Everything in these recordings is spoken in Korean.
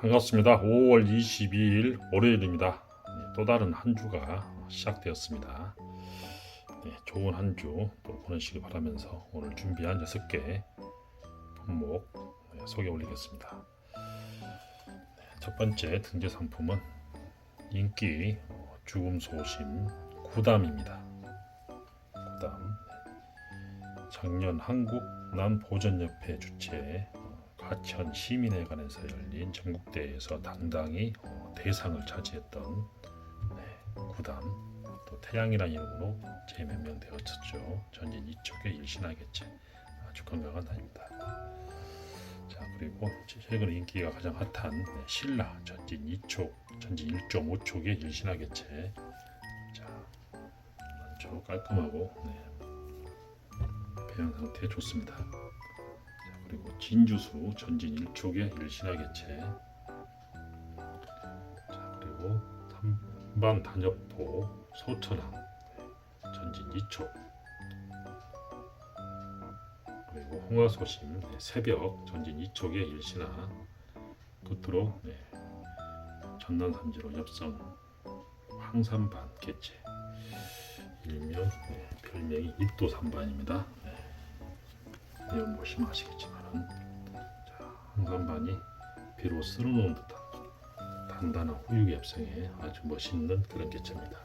반갑습니다. 5월 22일 월요일입니다. 네, 또 다른 한 주가 시작되었습니다. 네, 좋은 한 주 또 보내시기 바라면서 오늘 준비한 6개 품목 네, 소개 올리겠습니다. 네, 첫 번째 등재 상품은 인기 어, 죽음 소심 구담입니다. 구담 작년 한국 남보전협회 주최 가천 시민회관에서 열린 전국대회에서 당당히 어, 대상을 차지했던 네, 구담 또 태양이라는 이름으로 재명명되었었죠. 전진 이쪽의 일신하겠지 아주 건강한 단입니다. 자 그리고 최근 인기가 가장 핫한 네, 신라 전진 2촉 전진 1.5촉의 일신하겠지 자 아주 깔끔하고 네, 배양 상태 좋습니다. 진주수 전진 1촉의 일신하개체 자 그리고 삼방 단엽포 소천항 전진 2촉 그리고 홍화소심 네, 새벽 전진 2촉의 일신하 끝으로 네, 전남 삼지로 엽성 황산반 개체 일명 네, 별명이 입도산반입니다. 네. 내용 보시면 아시겠지만은 자, 한간반이 비로 쓸어놓은 듯한 단단한 후육 엽성에 아주 멋있는 그런 개체입니다.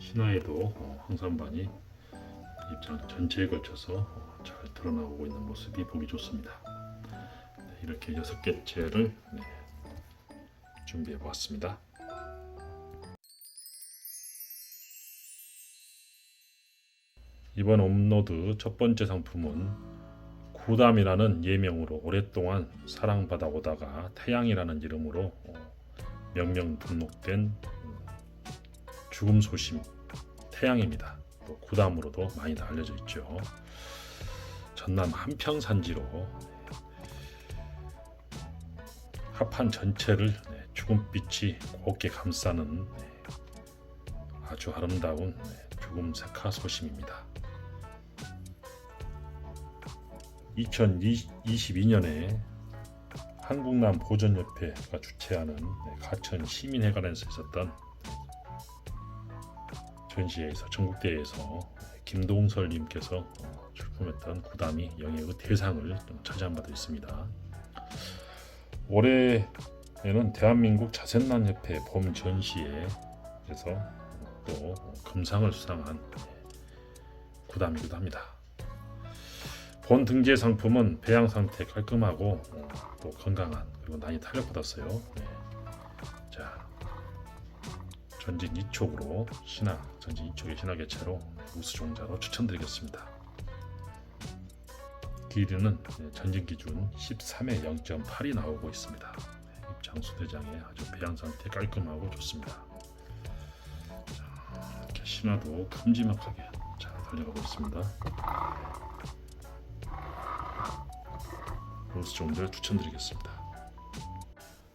신화에도 어, 황산반이 입장 전체에 걸쳐서 어, 잘 드러나오고 있는 모습이 보기 좋습니다. 네, 이렇게 여섯 개체를 네, 준비해 보았습니다. 이번 업로드 첫 번째 상품은 구담이라는 예명으로 오랫동안 사랑받아 오다가 태양이라는 이름으로 어, 명명 등록된 음, 죽음 소심 태양입니다. 또 구담으로도 많이 알려져 있죠. 전남 한평 산지로 합한 전체를 네, 죽음빛이 곱게 감싸는 네, 아주 아름다운 네, 죽음 색화 소심입니다. 2022년에 한국남 보전협회가 주최하는 네, 가천 시민회관에서 있었던 전시회에서 전국대회에서 김동설님께서 어, 출품했던 구담이 영예의 대상을 좀 차지한 바도 있습니다. 올해에는 대한민국 자센남협회 봄 전시회에서 또 금상을 수상한 구담이기도 합니다. 본 등재 상품은 배양 상태 깔끔하고 어, 또 건강한 그리고 많이 탄력받았어요. 네. 자 전진 2촉으로 신화 전진 2촉의 신화 개체로 우수 종자로 추천드리겠습니다. 길이는 네, 전진 기준 13에 0.8이 나오고 있습니다. 네, 입장수 대장에 아주 배양 상태 깔끔하고 좋습니다. 자, 이렇게 신화도 큼지막하게 잘 달려가고 있습니다. 로스종들 추천드리겠습니다.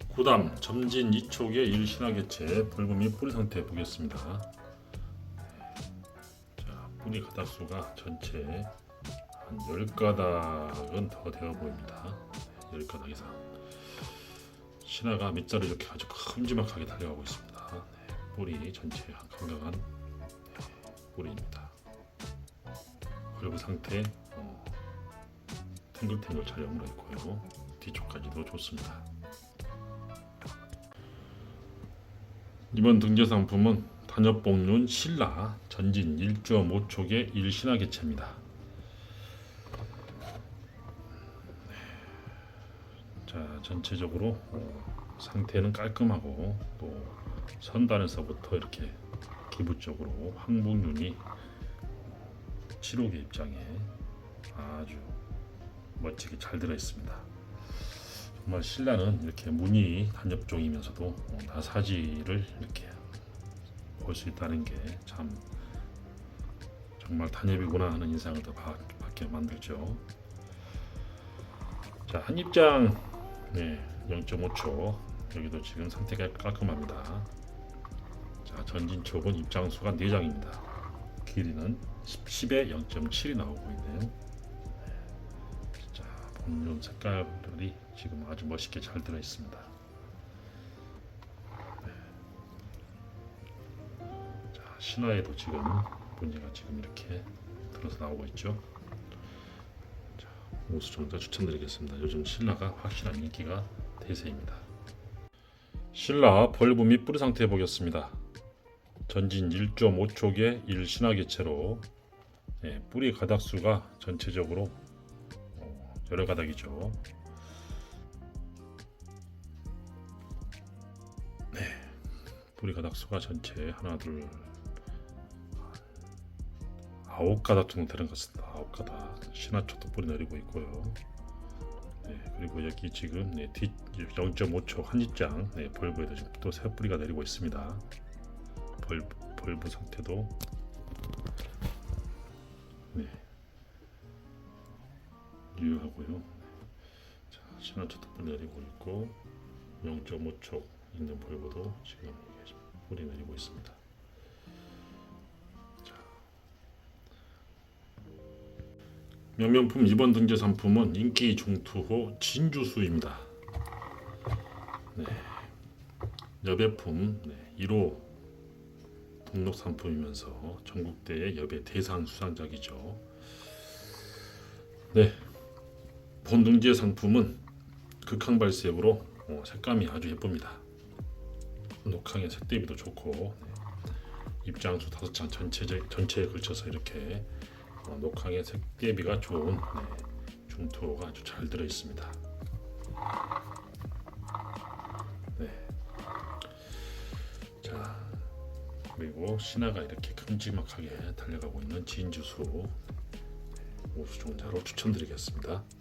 구담 점진 2촉의 일신화 개체 붉음이 뿌리 상태 보겠습니다. 자, 뿌리 가닥수가 전체 한 10가닥은 더 되어 보입니다. 10가닥 이상. 신화가 밑자리 이렇게 아주 큼지막하게 달려가고 있습니다. 네, 뿌리 전체 건강한 네, 뿌리입니다. 밸브 상태 어, 탱글탱글 잘 연결해 있고요. 뒤쪽까지도 좋습니다. 이번 등재 상품은 단엽봉륜 신라 전진 1.5촉의 일신화 개체입니다. 자 전체적으로 어, 상태는 깔끔하고 또 선단에서부터 이렇게 기부적으로 황복륜이 7호개 입장에 아주 멋지게 잘 들어 있습니다. 정말 신라는 이렇게 무늬 단엽종이면서도 어, 나사지를 이렇게 볼 수 있다는 게 참 정말 단엽이구나 하는 인상을 더 받- 받게 만들죠. 자, 한 입장 네, 0.5초 여기도 지금 상태가 깔끔합니다. 자, 전진 촉은 입장 수가 4장입니다. 길이는 10에 0.7이 나오고 있네요. 음. 색깔들이 지금 아주 멋있게 잘 들어 있습니다. 네. 자, 신화에도 지금 본지가 지금 이렇게 들어서 나오고 있죠. 자, 오수정자 추천드리겠습니다. 요즘 신라가 확실한 인기가 대세입니다. 신라 벌브 및 뿌리 상태 보겠습니다. 전진 1.5촉의 1신화 개체로 예, 뿌리 가닥수가 전체적으로 여러 가닥이죠. 네, 뿌리 가닥 수가 전체 하나 둘 아홉 가닥 정도 되는 것 같습니다. 아홉 가닥 신화초도 뿌리 내리고 있고요. 네, 그리고 여기 지금 네, 뒷 0.5초 한지장 네, 벌브에도 지금 또 새 뿌리가 내리고 있습니다. 벌, 벌브 상태도 유효하고요. 자, 신화초도 뿌리 내리고 있고 0.5초 있는 벌브도 지금 뿌리 내리고 있습니다. 명명품 2번 등재 상품은 인기 중투호 진주수입니다. 네. 여배품 네. 1호 등록 상품이면서 전국대회 여배 대상 수상작이죠. 네. 본 등재 상품은 극항 발색으로 어, 색감이 아주 예쁩니다. 녹항의 색 대비도 좋고 네. 입장수 다섯 장 전체 전체에 걸쳐서 이렇게 어, 녹항의 색 대비가 좋은 네, 중투호가 아주 잘 들어 있습니다. 네. 자 그리고 신화가 이렇게 큼지막하게 달려가고 있는 진주수 오수종자로 추천드리겠습니다.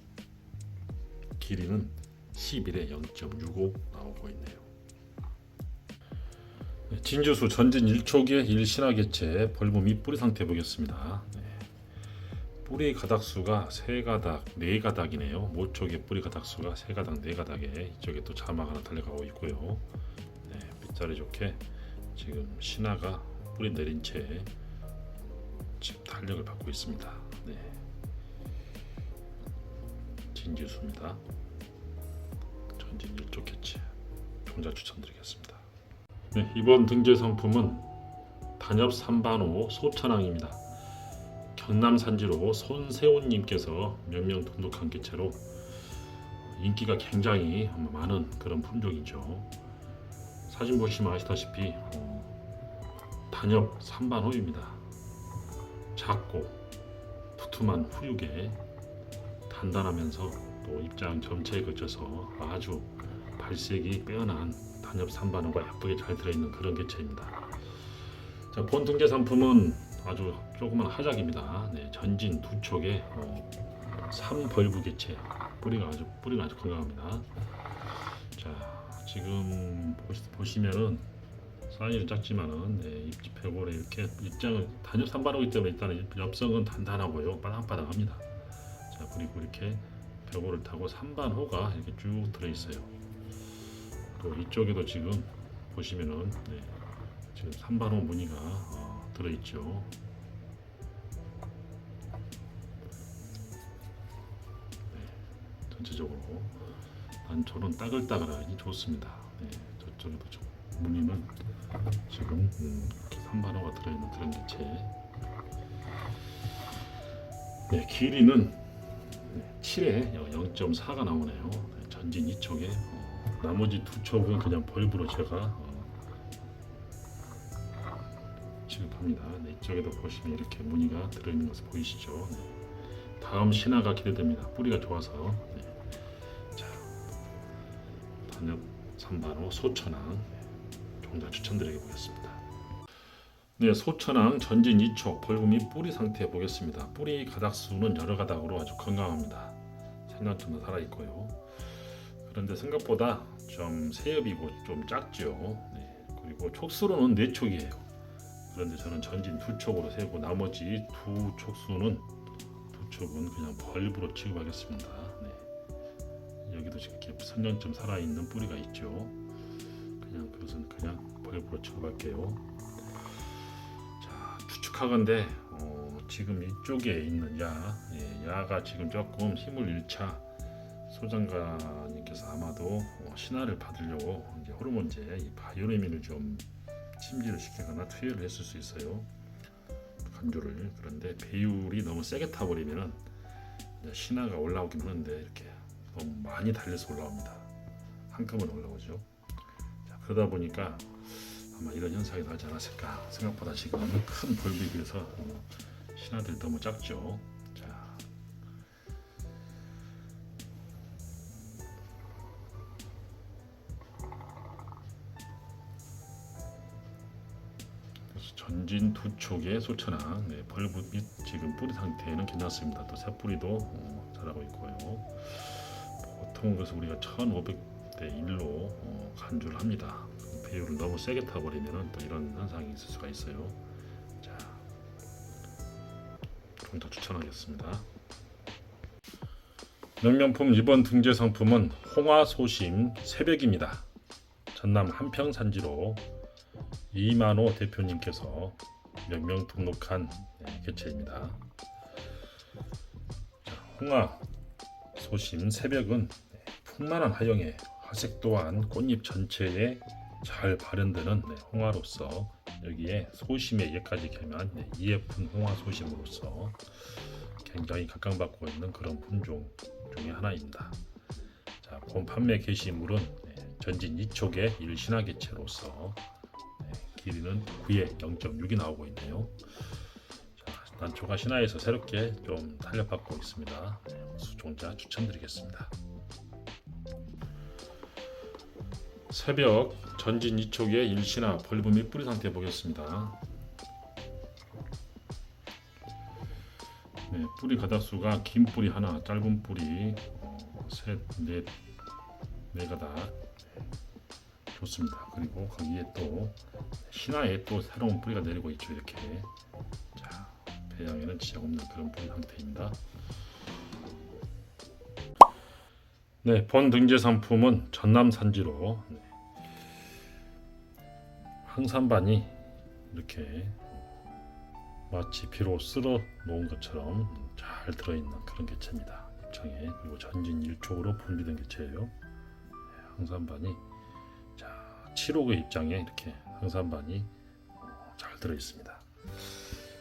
길이는 11에 0.65 나오고 있네요. 네, 진주수 전진 1초기의 1신화 개체 벌브 및 뿌리 상태 보겠습니다. 네. 뿌리 가닥수가 세 가닥, 네 가닥이네요. 모쪽에 뿌리 가닥수가 세 가닥, 네 가닥에 이쪽에 또 자막 하나 달려가고 있고요. 네, 빛자리 좋게 지금 신화가 뿌리 내린 채 지금 탄력을 받고 있습니다. 진지수입니다. 전진 1쪽 개체 종자 추천드리겠습니다. 네, 이번 등재 상품은 단엽 3반호 소천왕입니다. 경남 산지로 손세훈님께서 몇 명 등록한 개체로 인기가 굉장히 많은 그런 품종이죠. 사진 보시면 아시다시피 어, 단엽 3반호입니다. 작고 두툼한 후육에 단단하면서 또 입장 전체에 걸쳐서 아주 발색이 빼어난 단엽 3반호가 예쁘게 잘 들어있는 그런 개체입니다. 자, 본 등재 상품은 아주 조그만 하작입니다. 네, 전진 두 촉에 어, 3벌브 개체 뿌리가 아주 뿌리가 아주 건강합니다. 자 지금 보시, 보시면은 사이즈는 작지만은 네, 입지 폐골에 이렇게 입장을 단엽 산반호기 때문에 일단은 엽성은 단단하고요 바닥바닥합니다. 자 그리고 이렇게 벽골을 타고 3반 호가 이렇게 쭉 들어 있어요. 또 이쪽에도 지금 보시면은 네, 지금 3반 호 무늬가 어, 들어있죠. 네, 전체적으로 단초는 따글따글하니 좋습니다. 네, 저쪽에도 좀 무늬는 지금 음, 이렇게 3반 호가 들어있는 그런 개체. 네, 길이는 7에 0.4가 나오네요. 네, 전진 2촉에 어, 나머지 두 촉은 그냥 벌브로 제가 어, 취급합니다. 네, 이쪽에도 보시면 이렇게 무늬가 들어있는 것을 보이시죠? 네. 다음 신화가 기대됩니다. 뿌리가 좋아서 네. 자, 단엽 3반 호 소천왕 네, 종자 추천드려 보겠습니다. 네, 소천왕 전진 2촉 벌브 및 뿌리 상태 보겠습니다. 뿌리 가닥 수는 여러 가닥으로 아주 건강합니다. 생각보다 살아 있고요. 그런데 생각보다 좀 세엽이고 좀 작죠. 네, 그리고 촉수로는 4촉이에요. 그런데 저는 전진 두 촉으로 세고 나머지 두 촉수는 두 촉은 그냥 벌브로 취급하겠습니다. 네. 여기도 이렇게 선정점 살아 있는 뿌리가 있죠. 그냥 그것은 그냥 벌브로 취급할게요. 자 추측하건데 어, 지금 이쪽에 있는 야, 예, 야가 지금 조금 힘을 잃자 소장가님께서 아마도 어, 신화를 받으려고 이제 호르몬제 이 바이오레민을 좀 찜질을 시키거나 투여를 했을 수 있어요. 간주를 그런데 배율이 너무 세게 타버리면은 신화가 올라오긴 하는데 이렇게 너무 많이 달려서 올라옵니다. 한꺼번에 올라오죠. 자, 그러다 보니까 아마 이런 현상이 나지 않았을까 생각보다 지금 큰 벌브에 비해서 어, 신화들이 너무 작죠. 자, 전진 두 촉의 소천화 네, 밑 지금 뿌리 상태는 괜찮습니다. 또 새 뿌리도 어, 자라고 있고요. 보통 그래서 우리가 1,500대 1로 어, 간주를 합니다. 배율을 너무 세게 타버리면 또 이런 현상이 있을 수가 있어요. 자, 좀 더 추천하겠습니다. 명명품 이번 등재 상품은 홍화 소심 새벽입니다. 전남 한평 산지로 이만호 대표님께서 명명 등록한 네, 개체입니다. 자, 홍화 소심 새벽은 네, 풍만한 하영에 화색 또한 꽃잎 전체에 잘 발현되는 네, 홍화로서 여기에 소심의 예까지 개면 네, 이예쁜 홍화 소심으로서 굉장히 각광받고 있는 그런 품종 중에 하나입니다. 자, 본 판매 게시물은 네, 전진 2촉의 일신화 개체로서 네, 길이는 9에 0.6이 나오고 있네요. 자, 난초가 신화에서 새롭게 좀 탄력받고 있습니다. 네, 수종자 추천드리겠습니다. 새벽 전진 2촉의 일신화 벌브 및 뿌리 상태 보겠습니다. 네, 뿌리 가닥수가 긴 뿌리 하나, 짧은 뿌리 어, 셋, 넷, 네 가닥 네, 좋습니다. 그리고 거기에 또 신화에 또 새로운 뿌리가 내리고 있죠. 이렇게 자 배양에는 지장 없는 그런 뿌리 상태입니다. 네, 본 등재 상품은 전남 산지로 네. 항산반이 이렇게 마치 비로 쓸어 놓은 것처럼 잘 들어있는 그런 개체입니다. 입장에 그리고 전진 1촉으로 분비된 개체예요. 네, 항산반이 자 7호의 입장에 이렇게 항산반이 어, 잘 들어 있습니다.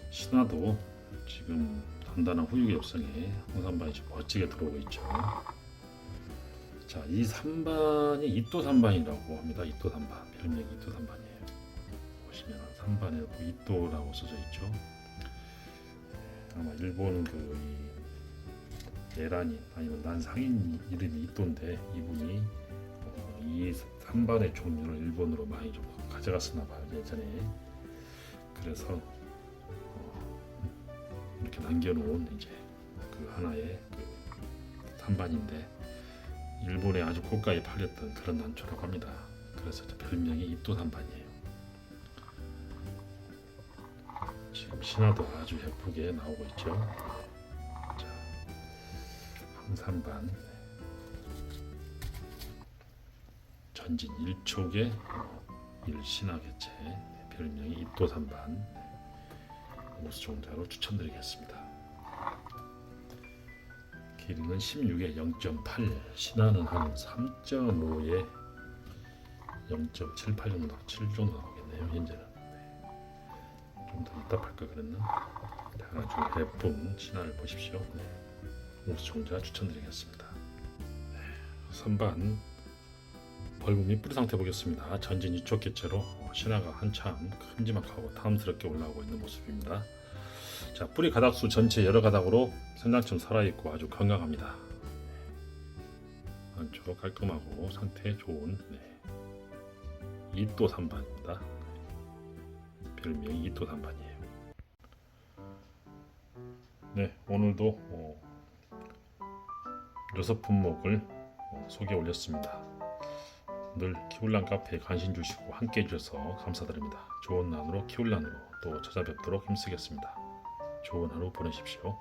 신화도 지금 단단한 후육 엽성에 항산반이 좀 멋지게 들어오고 있죠. 자, 이 산반이 이또 산반이라고 합니다. 이또 산반. 별명이 이또 산반이에요. 보시면 산반에 뭐 이또라고 써져 있죠. 아마 일본 그이 예란이 아니면 난 상인 이름이 이또인데 이분이 어, 이 산반의 종류를 일본으로 많이 좀 가져갔었나 봐요 예전에. 그래서 어, 이렇게 남겨놓은 이제 그 하나의 그 산반인데 일본에 아주 고가에 팔렸던 그런 난초라고 합니다. 그래서 저 별명이 입도산반이에요. 지금 신화도 아주 예쁘게 나오고 있죠. 자, 항산반 전진 1촉의 일신화 개체 별명이 입도산반 우수종자로 추천드리겠습니다. 길이는 16에 0.8 신화는 한 3.5에 0.78 정도 7 정도 나오겠네요 현재는. 좀더 이따 팔까 그랬나? 아주 예쁜 신화를 보십시오. 네. 우수종자 추천드리겠습니다. 네. 선반 및 뿌리 상태 보겠습니다. 전진 2촉 개체로 신화가 한참 큼지막하고 탐스럽게 올라오고 있는 모습입니다 자 뿌리 가닥수 전체 여러 가닥으로 생장처럼 살아있고 아주 건강합니다. 안쪽 깔끔하고 상태 좋은 네. 이또 산반입니다. 별명이 이또 산반이에요. 네 오늘도 어, 여섯 품목을 어, 소개 올렸습니다. 늘 키울란 카페에 관심 주시고 함께 해주셔서 감사드립니다. 좋은 난으로 키울란으로 또 찾아뵙도록 힘쓰겠습니다. 좋은 하루 보내십시오.